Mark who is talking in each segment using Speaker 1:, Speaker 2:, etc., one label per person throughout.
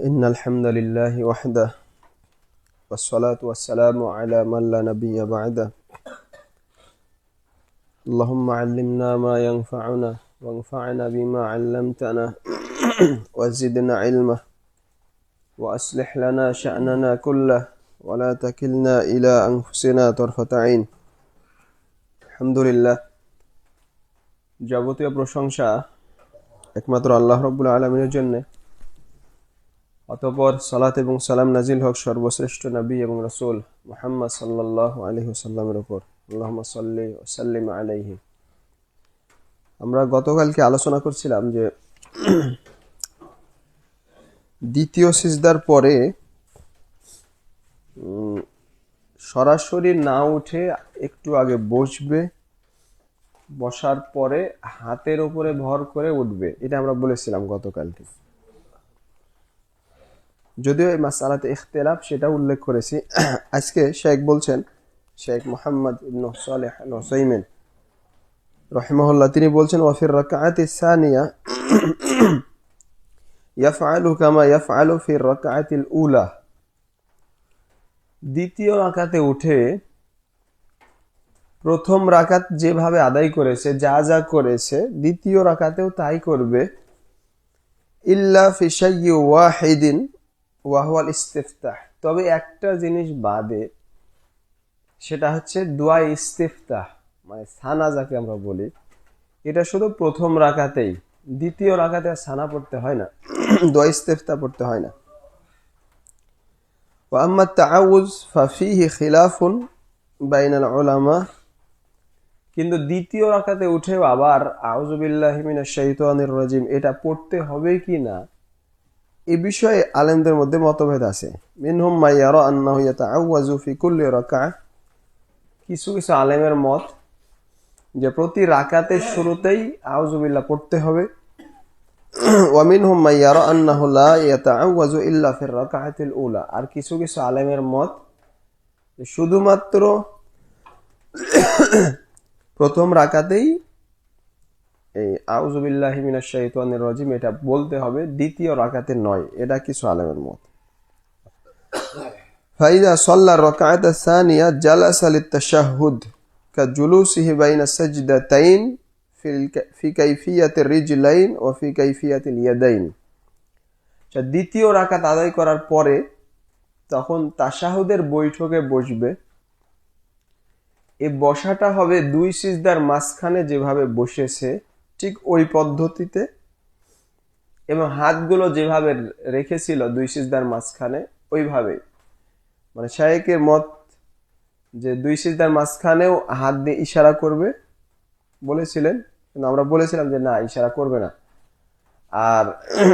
Speaker 1: إن الحمد لله وحده والصلاة والسلام على من لا نبي بعده اللهم علمنا ما ينفعنا وانفعنا بما علمتنا وزدنا علما وأصلح لنا شأننا كله ولا تكلنا إلى أنفسنا طرفة عين الحمد لله যাবতীয় প্রশংসা একমাত্র আল্লাহ রব্বুল আলমিনের জন্য অতপর সালাত এবং সালাম নাজিল হক সর্বশ্রেষ্ঠ নবী এবং রসুল মোহাম্মদ সাল্লাহ আলহি সাল্লামের ওপর আল্লাহ সাল্লি সাল্লিম আলাইহি। আমরা গতকালকে আলোচনা করছিলাম যে দ্বিতীয় সিজদার পরে সরাসরি না উঠে একটু আগে বসবে, বসার পরে হাতের উপরে ভর করে উঠবে, এটা আমরা বলেছিলাম গতকালকে। যদিও এই মাসালাতে ইখতিলাফ সেটা উল্লেখ করেছি। আজকে শেখ বলছেন, শেখ মোহাম্মদ ইবনু সালেহ আল হুসাইমিন তিনি বলছেন ওয়াফির রাকাআতি সানিয়া ইয়াফআলু কামা ইয়াফআলু ফির রাকাআতিল উলা। দ্বিতীয় রাকাতে উঠে প্রথম রাকাত যেভাবে আদায় করেছে, যা যা করেছে, দ্বিতীয় রাকাতেও তাই করবে। ইল্লা ফিশাই ওয়াহিদিন ওয়াহওয়াল ইস্তেফতাহ তবে একটা জিনিস বাদে সেটা হচ্ছে দোয়া ইস্তেফতাহ মানে সানা যাকে আমরা বলি এটা শুধু প্রথম রাকাতেই দ্বিতীয় রাকাতে আর সানা পড়তে হয় না দোয়া ইস্তেফতা পড়তে হয় না وأما التعوذ ففيه خلاف بين العلماء কিন্তু দ্বিতীয় রাকাতে উঠেও আবার আউজুবিল্লাহ মিনাশ শাইতানির রাজিম এটা পড়তে হবে কি না এ বিষয়ে আলেমদের মধ্যে মতভেদ আছে। মিনহুম মাইয়ারা ফি কুল্লি রাকাআহ। কিছু কিছু আলেমের মত যে প্রতি রাকাতের শুরুতেই আউজুবিল্লাহ পড়তে হবে। ওয়া মিনহুম মাইয়ারা আন্নাহু লা ইয়াতাআওয়াজু ইল্লা ফির রাকাআতিল উলা। আর কিছু কিছু আলেমের মত শুধুমাত্র প্রথম রাকাতেই এই আউজুবিল্লাহ মিনাশ শাহিতানির রাজিম, এটা বলতে হবে দ্বিতীয় রাকাতে নয়, এটা কিছু আলেমের মত। ফাইদা সল্লা রকায়ত সানিয়া জালাস আলি তাশাহুদ কা জুলুসিহি বাইনা সাজদাতাইন ফি কাইফিয়াতে রিজ লাইন ও ফি কাইফিয়াতিল ইয়াদাইন। আচ্ছা দ্বিতীয় রাকাত আদায় করার পরে তখন তাশাহুদের বৈঠকে বসবে। এ বসাটা হবে দুই সিজদার মাঝখানে যেভাবে বসেছে ঠিক ওই পদ্ধতিতে এবং হাতগুলো যেভাবে রেখেছিল দুই সিজদার মাঝখানে ওইভাবে মানে শায়েকের মত যে দুই সিজদার মাঝখানেও হাত দিয়ে ইশারা করবে বলেছিলেন, কিন্তু আমরা বলেছিলাম যে না, ইশারা করবে না। আর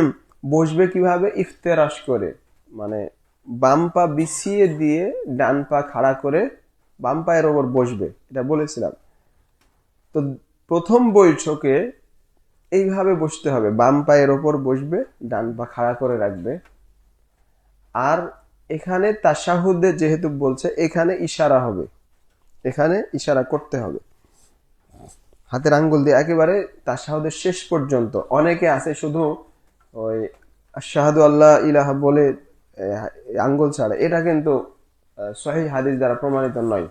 Speaker 1: বসবে কীভাবে? ইফতেরাস করে। মানে বাম পা বিছিয়ে দিয়ে ডান পা খাড়া করে বাম পায়ের ওপর বসবে, এটা বলেছিলাম। তো প্রথম বৈঠকে এইভাবে বসতে হবে। বাম পায়ের ওপর বসবে, ডান পা খাড়া করে রাখবে। আর এখানে তাসাহুদে যেহেতু বলছে, এখানে ইশারা হবে। এখানে ইশারা করতে হবে। হাতের আঙ্গুল দিয়ে একেবারে তাসাহুদের শেষ পর্যন্ত। অনেকে আছে শুধু ওই শাহাদু আল্লাহ ইলাহা বলে আঙ্গুল ছাড়ে। এটা কিন্তু সহি হাদিস দ্বারা প্রমাণিত নয়।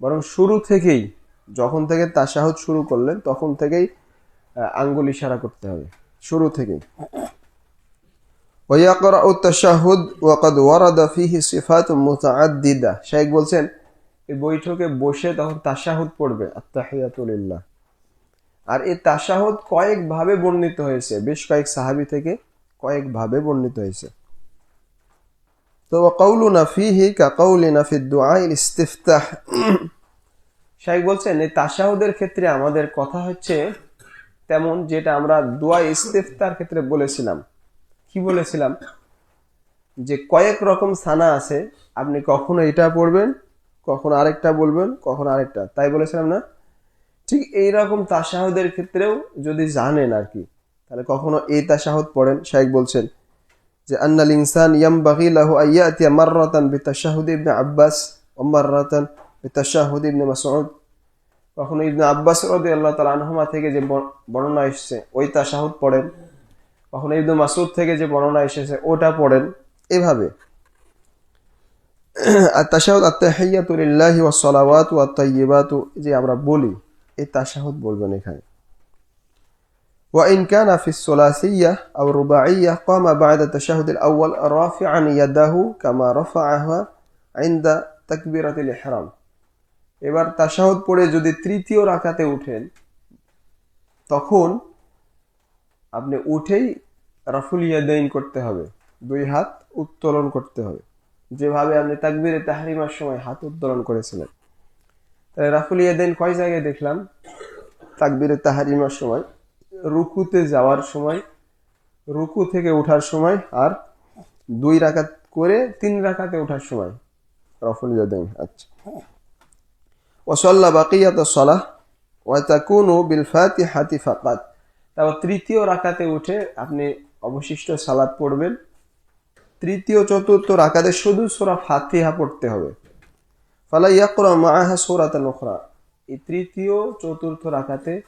Speaker 1: বরং শুরু থেকেই, যখন থেকে তাসাহুদ শুরু করলেন, তখন থেকেই আঙ্গুল ইশারা করতে হবে শুরু থেকেই ويقرأ التشهد وقد ورد فيه صفات متعددة শেখ বলছেন এই বৈঠকে বসে তখন তাশাহুদ পড়বে আত্তাহিয়াতুলিল্লাহ আর এই তাশাহুদ কয়েক ভাবে বর্ণিত হয়েছে বেশ কয়েক সাহাবী থেকে কয়েক ভাবে বর্ণিত হয়েছে তো وقولنا فيه كقولنا في الدعاء الاستفتاح শাইখ বলছেন এই তাশাহুদের ক্ষেত্রে আমাদের কথা হচ্ছে তেমন যেটা আমরা দোয়া ইস্তেফতার ক্ষেত্রে বলেছিলাম। কি বলেছিলাম? যে কয়েক রকম সানা আছে, আপনি কখনো এটা পড়বেন, কখনো আরেকটা বলবেন, কখনো আরেকটা। তাই বলেছিলাম না? ঠিক এই রকম তাশাহুদের ক্ষেত্রেও যদি জানেন আর কি, তাহলে কখনো এই তাশাহুদ পড়েন। শাইখ বলছেন যে, আন্নাল ইনসান ইয়ামবাগি লাহু আইয়াতিয়া মাররাতান বিতাশাহুদ ইবনে আব্বাস ওয়া মাররাতান বিতাশাহুদ ইবনে মাসউদ কখনো ইবনে আব্বাস রাদিয়াল্লাহু তাআলা আনহুমা থেকে যে বর- বর্ণনা এসেছে ওই তাশাহুদ পড়েন কখনো ইবনু মাসুদ থেকে যে বর্ণনা এসেছে ওটা পড়েন এভাবে আর তাশাহুদ আত্তাহিয়াতু লিল্লাহি ওয়াস সালাওয়াতু ওয়াত তাইয়্যিবাতু যে আমরা বলি এই তাশাহুদ বলবেন এখানে وإن كان في الثلاثية أو الرباعية قام بعد التشهد الأول رافعا يده كما رفعها عند تكبيرة الإحرام এবার তাশাহুদ পড়ে যদি তৃতীয় রাকাতে উঠেন, তখন আপনি উঠেই রাফুল ইয়াদাইন করতে হবে। দুই হাত উত্তোলন করতে হবে। যেভাবে আপনি তাকবীরে তাহারিমার সময় হাত উত্তোলন করেছিলেন। তাহলে রাফুল ইয়াদাইন কয় জায়গায় দেখলাম? তাকবীরে তাহারিমার সময়, রুকুতে যাওয়ার সময়, রুকু থেকে ওঠার সময় আর দুই রাকাত করে তিন রাকাতে ওঠার সময়। রফুল ইয়াদাইন আচ্ছা। ওসল্লা বাকিয়াত সলাহ ওয়াতাকুনু বিল ফাতিহাতি ফাকাত। তারপর তৃতীয় রাকাতে উঠে আপনি অবশিষ্ট সালাদ পড়বেন। তৃতীয়, চতুর্থ রাকাতে শুধু সোরা ফাতিহা পড়তে হবে। ফালা ইয়াকরা মাআহা সূরাতান উখরা। এই তৃতীয়, চতুর্থ রাকাতে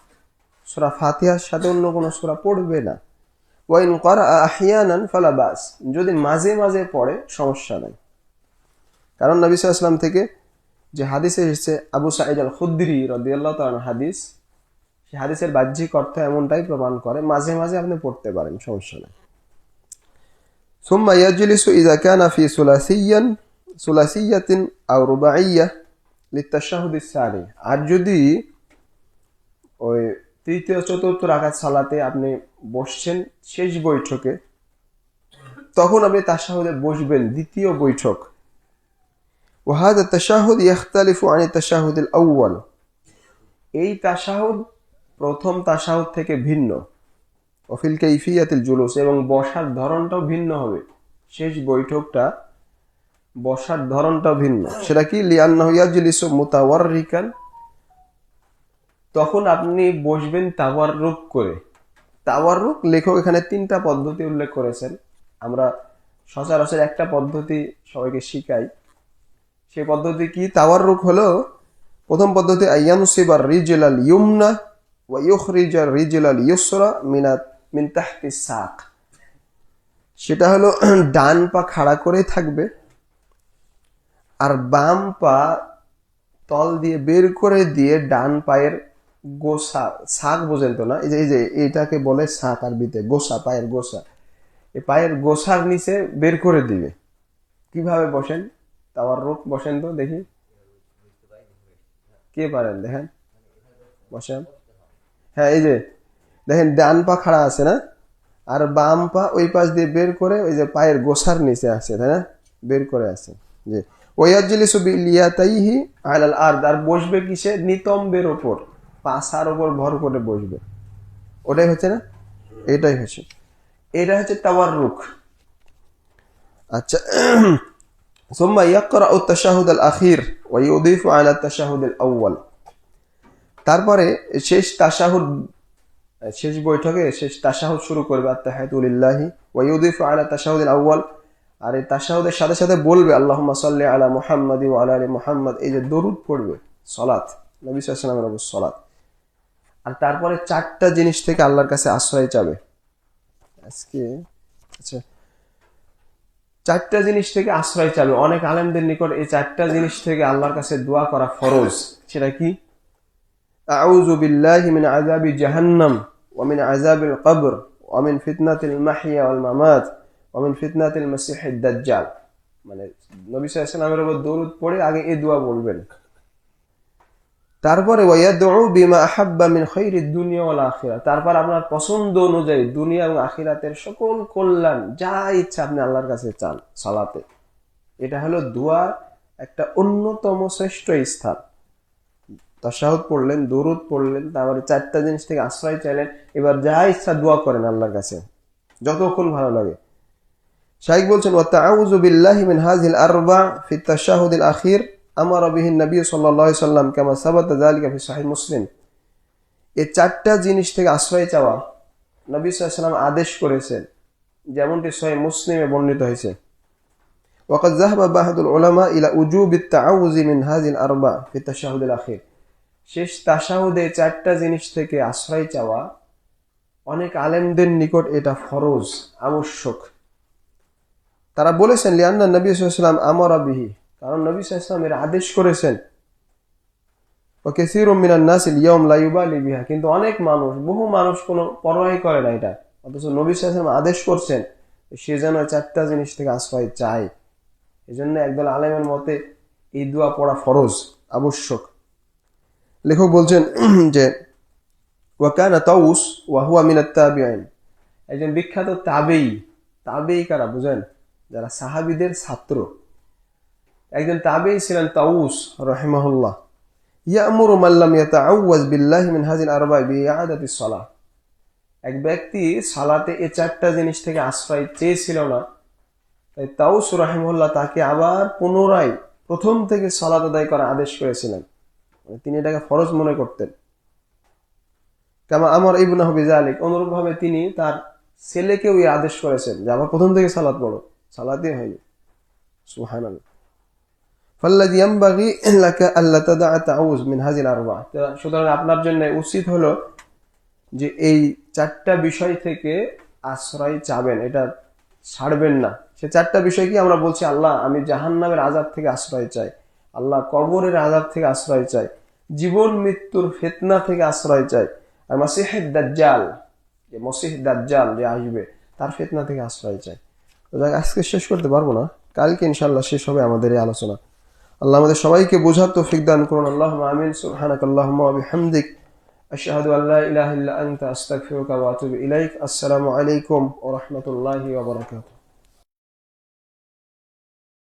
Speaker 1: সোরা ফাতিহার সাথে অন্য কোনো সোরা পড়বে না। ওয়াইন করা আহিয়ানান ফালা বাস। যদি মাঝে মাঝে পড়ে, সমস্যা নাই। কারণ নবী আলাইহি থেকে যে হাদিসে এসেছে আবু সাইদ আল খুদ্রি রদিয়াল্লাহ তাআলা হাদিস সেই হাদিসের বাহ্যিক অর্থ এমনটাই প্রমাণ করে মাঝে মাঝে আপনি পড়তে পারেন সমস্যা নেই ثم يجلس إذا كان في ثلاثيا ثلاثية أو رباعية للتشهد الثاني আর যদি ওই তৃতীয় চতুর্থ রাকাত সালাতে আপনি বসছেন শেষ বৈঠকে তখন আপনি তাশাহুদে বসবেন দ্বিতীয় বৈঠক ওয়াহাদা তাশাহুদ ইয়াখতালিফু আনি তাশাহুদুল আউ্বাল এই তাশাহুদ প্রথম তাশাহুদ থেকে ভিন্ন। অফিল কেইফিয়াতিল জুলুস এবং বসার ধরনটাও ভিন্ন হবে। শেষ বৈঠকটা বসার ধরনটা ভিন্ন। সেটা কি? লিয়ান্নাহিয়াজলিস মুতাওয়ার রিকান তখন আপনি বসবেন তাওয়ার রূপ করে। তাওয়ার রূপ লেখক এখানে তিনটা পদ্ধতি উল্লেখ করেছেন। আমরা সচরাচর একটা পদ্ধতি সবাইকে শিখাই। সেই পদ্ধতি কি? তাওয়ার তাওয়াররুক হলো, প্রথম পদ্ধতি আইয়ানুসিবার রিজল আল ইউমনা ওয়া ইউখরিজার রিজল ইউসরা মিনাত, মিন সাক। সেটা হলো, ডান পা খাড়া করে থাকবে, আর বাম পা তল দিয়ে বের করে দিয়ে ডান পায়ের গোসা শাক বোঝেন তো না? এই যে এই যে এইটাকে বলে শাক আরবিতে, গোসা, পায়ের গোসা। এই পায়ের গোসার নিচে বের করে দিবে। কীভাবে বসেন? তাওয়ার রোগ বসেন তো, দেখি। কে পারেন, দেখেন। বসেন। হ্যাঁ এই যে, দেখেন, ডান পা খাড়া আছে না? আর বাম পা ওই পাশ দিয়ে বের করে ওই যে পায়ের গোসার নিচে আছে, তাই না? বের করে আছে যে ওয়াজ্জিলিসু বিলিয়াতাইহি আলাল আরদ, আর বসবে কিসে? নিতম্বের ওপর পাশার ওপর ভর করে বসবে। ওটাই হচ্ছে না? এটাই হচ্ছে। এটা হচ্ছে তাওয়ার রুখ আচ্ছা ثم يقرأ التشهد الأخير ويضيف على التشهد الأول তারপরে শেষ তাশাহুদ শেষ বৈঠকে শেষ তাশাহুদ শুরু করবে আত্তাহাতুলিল্লাহি ওয়া ইউদিফু আলা তাশাহুদিল আউয়াল আর এই তাশাহুদের সাথে সাথে বলবে আল্লাহুম্মা সাল্লি আলা মুহাম্মাদি ওয়া আলা আলি মুহাম্মাদ এই যে দরুদ পড়বে সালাত নবী সাল্লাল্লাহু আলাইহি ওয়াসাল্লামের সালাত আর তারপরে চারটা জিনিস থেকে আল্লাহর কাছে আশ্রয় চাবে আজকে আচ্ছা চারটা জিনিস থেকে আশ্রয় চালু। অনেক আলেমদের নিকট এই চারটা জিনিস থেকে আল্লাহর কাছে দোয়া করা ফরজ। সেটা কি? আউযু মিন জাহান্নাম মাহিয়া মিন নবী সাল্লাল্লাহু আলাইহি উপর পড়ে আগে এই দোয়া বলবেন। তারপরে তারপর আপনার পছন্দ অনুযায়ী দুনিয়া এবং আখিরাতের সকল কল্যাণ, যা ইচ্ছা আপনি আল্লাহর কাছে চান সালাতে। এটা হলো দুয়ার একটা অন্যতম শ্রেষ্ঠ স্থান। তাশাহুদ পড়লেন, দরুদ পড়লেন, তারপরে চারটা জিনিস থেকে আশ্রয় চাইলেন, এবার যা ইচ্ছা দোয়া করেন আল্লাহর কাছে, যতক্ষণ ভালো লাগে। শাইখ বলছেন, ওয়া তাআউযু বিল্লাহি মিন হাযিল আরবা ফি তাশাহুদিল আখির। আমার বিহিন নবী সাল্লাহ সাল্লাম কেমন সাবাত জালিকা ফি সাহিহ মুসলিম এই চারটা জিনিস থেকে আশ্রয় চাওয়া নবী সাল্লাম আদেশ করেছেন যেমনটি সহি মুসলিমে বর্ণিত হয়েছে وقد ذهب بعض العلماء إلى وجوب التعوذ من هذه الأربع في التشهد الأخير শেষ তাশাহুদে চারটা জিনিস থেকে আশ্রয় চাওয়া অনেক আলেমদের নিকট এটা ফরজ আবশ্যক তারা বলেছেন লিয়ান্না নবী সাল্লাম আমর বিহি কারণ নবী সাল্লাম এর আদেশ করেছেন। ওকে মিনান নাসিল ইয়ম লাইবালি বিহা। কিন্তু অনেক মানুষ, বহু মানুষ কোনো পরোয়াই করে না এটা। অথচ নবী সাল্লাম আদেশ করছেন সে যেন চারটা জিনিস থেকে আশ্রয় চায়। এই জন্য একদল আলেমের মতে এই দোয়া পড়া ফরজ, আবশ্যক। লেখক বলছেন যে ওয়াকানা তাউস ওয়াহুয়া মিনাত তাবিআইন একজন বিখ্যাত তাবেই তাবেই কারা বুঝেন? যারা সাহাবিদের ছাত্র। একজন তাবেই ছিলেন তাউস রহিমাহুল্লাহ। ইয়ামুরু মাল্লাম ইয়াতাআওয়াজ বিল্লাহি মিন হাযিল আরবা'i বিইআদাতি সালাহ। এক ব্যক্তি সালাতে এই চারটা জিনিস থেকে আশ্রয় চেয়েছিল না, তাই তাউস রহিমুল্লাহ তাকে আবার পুনরায় প্রথম থেকে সালাত আদায় করার আদেশ করেছিলেন। মানে তিনি এটাকে ফরজ মনে করতেন। কেমন আমার ইবনা হবিজা আলিক অনুরূপভাবে তিনি তার ছেলেকেও এই আদেশ করেছেন যে আবার প্রথম থেকে সালাত পড়ো। সালাতই হয়নি। সুহান ফাল্লাদি লাকা আল্লাহ তাদা তাউজ মিন হাজিল আরবা সুতরাং আপনার জন্য উচিত হলো যে এই চারটা বিষয় থেকে আশ্রয় চাবেন, এটা ছাড়বেন না। সে চারটা বিষয় কি আমরা বলছি, আল্লাহ, আমি জাহান্নামের আজাব থেকে আশ্রয় চাই, আল্লাহ কবরের আজাব থেকে আশ্রয় চাই, জীবন মৃত্যুর ফেতনা থেকে আশ্রয় চাই, আর মাসিহেদ দাজ্জাল, যে মসিহ দাজ্জাল যে আসবে, তার ফেতনা থেকে আশ্রয় চাই। তো আজকে শেষ করতে পারব না। কালকে ইনশাল্লাহ শেষ হবে আমাদের এই আলোচনা। আল্লাহ আমাদের সবাইকে বোঝার তৌফিক দান করুন আল্লাহ আমিন সুবহানাক আল্লাহুম্মা ওয়া বিহামদিক আশহাদু আল্লা ইলাহা ইল্লা আনতা আস্তাগফিরুকা ওয়া আতুবু ইলাইক আসসালামু আলাইকুম ওয়া রাহমাতুল্লাহি ওয়া বারাকাতুহু